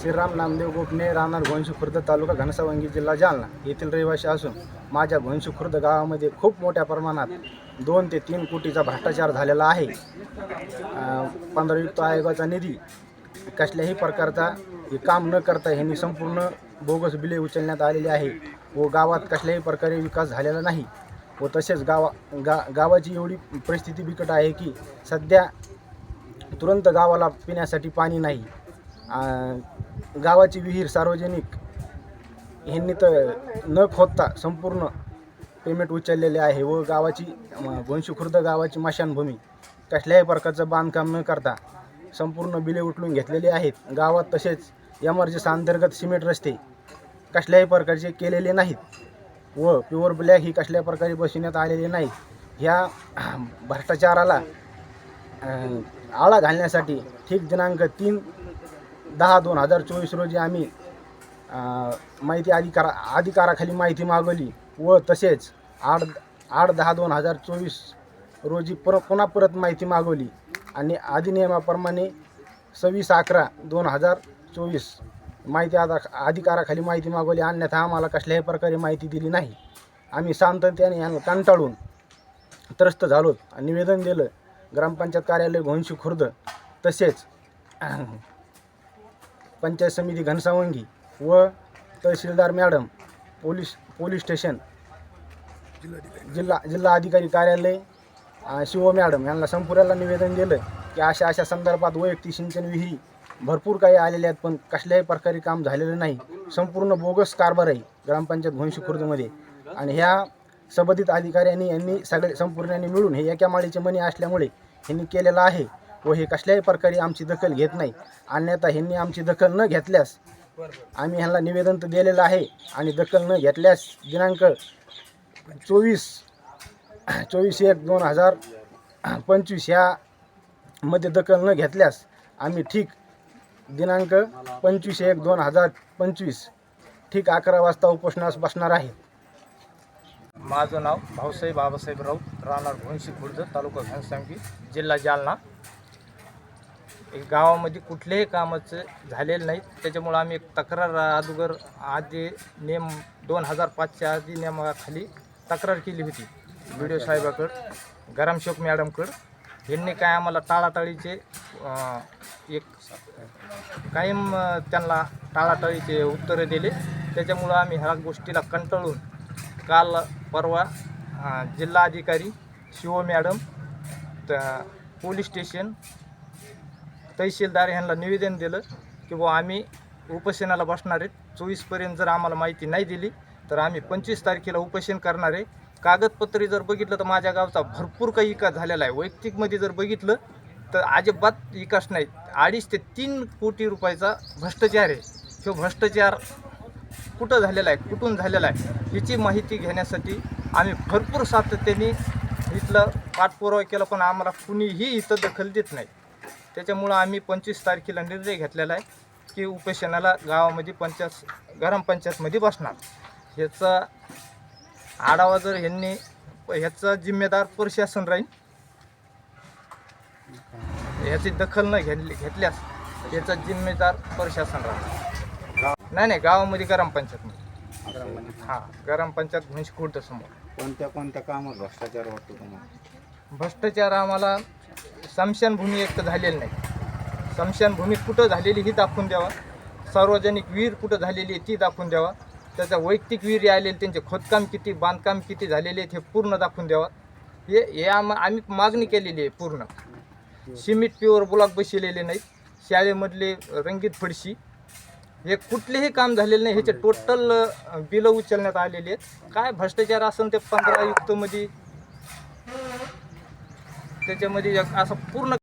श्रीराम नामदेव गोपने राहणार घोणशी खुर्द तालुका घनसावंगी जिल्हा जालना येथील रहिवासी असून माझ्या घोणशी खुर्द गावामध्ये खूप मोठ्या प्रमाणात दोन ते तीन कोटीचा भ्रष्टाचार झालेला आहे. पंधरायुक्त आयोगाचा निधी कसल्याही प्रकारचा हे काम न करता ह्यांनी संपूर्ण बोगस बिले उचलण्यात आलेली आहे व गावात कसल्याही प्रकारे विकास झालेला नाही व तसेच गावा गा गावाची एवढी परिस्थिती बिकट आहे की सध्या तुरंत गावाला पिण्यासाठी पाणी नाही. गावाची विहीर सार्वजनिक ह्यांनी तर न खोदता संपूर्ण पेमेंट उचललेले आहे व गावाची गोंशी खुर्द गावाची माशानभूमी कसल्याही प्रकारचं बांधकाम न करता संपूर्ण बिले उचलून घेतलेली आहेत. गावात तसेच एमर्जन्सी अंतर्गत सिमेंट रस्ते कसल्याही प्रकारचे केलेले नाहीत व प्युअर ब्लॅक ही कसल्या प्रकारे बसविण्यात आलेले नाहीत. ह्या भ्रष्टाचाराला आळा घालण्यासाठी ठीक दिनांक तीन दहा दोन हजार चोवीस रोजी आम्ही माहिती अधिकारा अधिकाराखाली माहिती मागवली व तसेच आठ आठ दहा दोन हजार चोवीस रोजी पर पुन्हा परत माहिती मागवली आणि अधिनियमाप्रमाणे सव्वीस अकरा दोन हजार चोवीस माहिती आधा अधिकाराखाली माहिती मागवली. अन्यथा आम्हाला कसल्याही प्रकारे माहिती दिली नाही. आम्ही शांततेने यांना कंटाळून त्रस्त झालो. निवेदन दिलं. ग्रामपंचायत कार्यालय घोणशी खुर्द. तसेच पंचायत समिती घनसावंगी व tehsildar madam police police station जिल्हा जिल्हा अधिकारी कार्यालय शिव मॅडम यांना संपूर्याला निवेदन दिलं की अशा अशा संदर्भात वैयक्तिक सिंचन विहिरी भरपूर काही आलेल्या आहेत पण कसल्याही प्रकारे काम झालेलं नाही. संपूर्ण बोगस कारभार आहे ग्रामपंचायत घोणशी खुर्दमध्ये. आणि ह्या संबंधित अधिकाऱ्यांनी यांनी सगळे संपूर्णांनी मिळून हे एका माळीचे मनी असल्यामुळे यांनी केलेलं आहे. व हे कसल्याही प्रकारे आमची दखल घेत नाही. अन्यथा ह्यांनी आमची दखल न घेतल्यास आम्ही ह्यांना निवेदन तर दिलेलं आहे आणि दखल न घेतल्यास दिनांक चोवीस चोवीस एक दोन हजार पंचवीस ह्यामध्ये दखल न घेतल्यास आम्ही ठीक दिनांक पंचवीस एक दोन हजार पंचवीस ठीक अकरा वाजता उपोषणास बसणार आहे. माझं नाव भाऊसाहेब बाबासाहेब राऊत राहणार घोणशी खुर्द तालुका घनसांगी जिल्हा जालना. गावामध्ये कुठल्याही कामाचं झालेलं नाही. त्याच्यामुळं आम्ही एक तक्रार अगोदर आधी नेम दोन हजार पाचच्या आधी नियमाखाली तक्रार केली होती. बी डी साहेबाकडं गरमशोक मॅडमकडं. यांनी काय आम्हाला टाळाटाळीचे एक कायम त्यांना टाळाटाळीचे उत्तरं दिले. त्याच्यामुळं आम्ही ह्या गोष्टीला कंटाळून काल परवा जिल्हाधिकारी शिव मॅडम त पोलीस स्टेशन तहसीलदार यांना निवेदन दिलं की बुवा आम्ही उपोषणाला बसणार आहेत. चोवीसपर्यंत जर आम्हाला माहिती नाही दिली तर आम्ही पंचवीस तारखेला उपोषण करणार आहे. कागदपत्रे जर बघितलं तर माझ्या गावचा भरपूर काही विकास झालेला आहे. वैयक्तिकमध्ये जर बघितलं तर अजिबात विकास नाही. अडीच ते तीन कोटी रुपयाचा भ्रष्टाचार आहे. तो भ्रष्टाचार कुठं झालेला आहे? कुठून झालेला आहे? याची माहिती घेण्यासाठी आम्ही भरपूर सातत्याने इथलं पाठपुरावा केला पण आम्हाला कुणीही इथं दखल देत नाही. त्याच्यामुळं आम्ही पंचवीस तारखेला निर्णय घेतलेला आहे की उपेशनाला गावामध्ये पंचायत ग्रामपंचायतमध्ये बसणार. ह्याचा आढावा जर ह्यांनी ह्याचा जिम्मेदार प्रशासन राहील ह्याची दखल न घेतली घेतल्यास याचा जिम्मेदार प्रशासन राहील. नाही नाही गावामध्ये ग्रामपंचायतमध्ये हां ग्रामपंचायत घुंशी खुर्द समोर. कोणत्या कोणत्या कामात भ्रष्टाचार वाटतो तुम्हाला? भ्रष्टाचार आम्हाला स्मशानभूमी एक तर झालेली नाही. स्मशानभूमी कुठं झालेली ही दाखवून द्यावा. सार्वजनिक विहीर कुठं झालेली आहे ती दाखवून द्यावा. त्याचा वैयक्तिक विहिरी आलेली त्यांचे खोदकाम किती बांधकाम किती झालेले आहेत हे पूर्ण दाखवून द्यावा. हे हे आम आम्ही मागणी केलेली आहे पूर्ण. सिमेंट प्युअर ब्लॉक बसलेले नाहीत. शाळेमधले रंगीत फडशी. हे कुठलेही काम झालेलं नाही. ह्याचे टोटल बिलं उचलण्यात आलेली आहेत. काय भ्रष्टाचार असेल ते पंधरा युक्तमध्ये त्याच्यामध्ये एक असं पूर्ण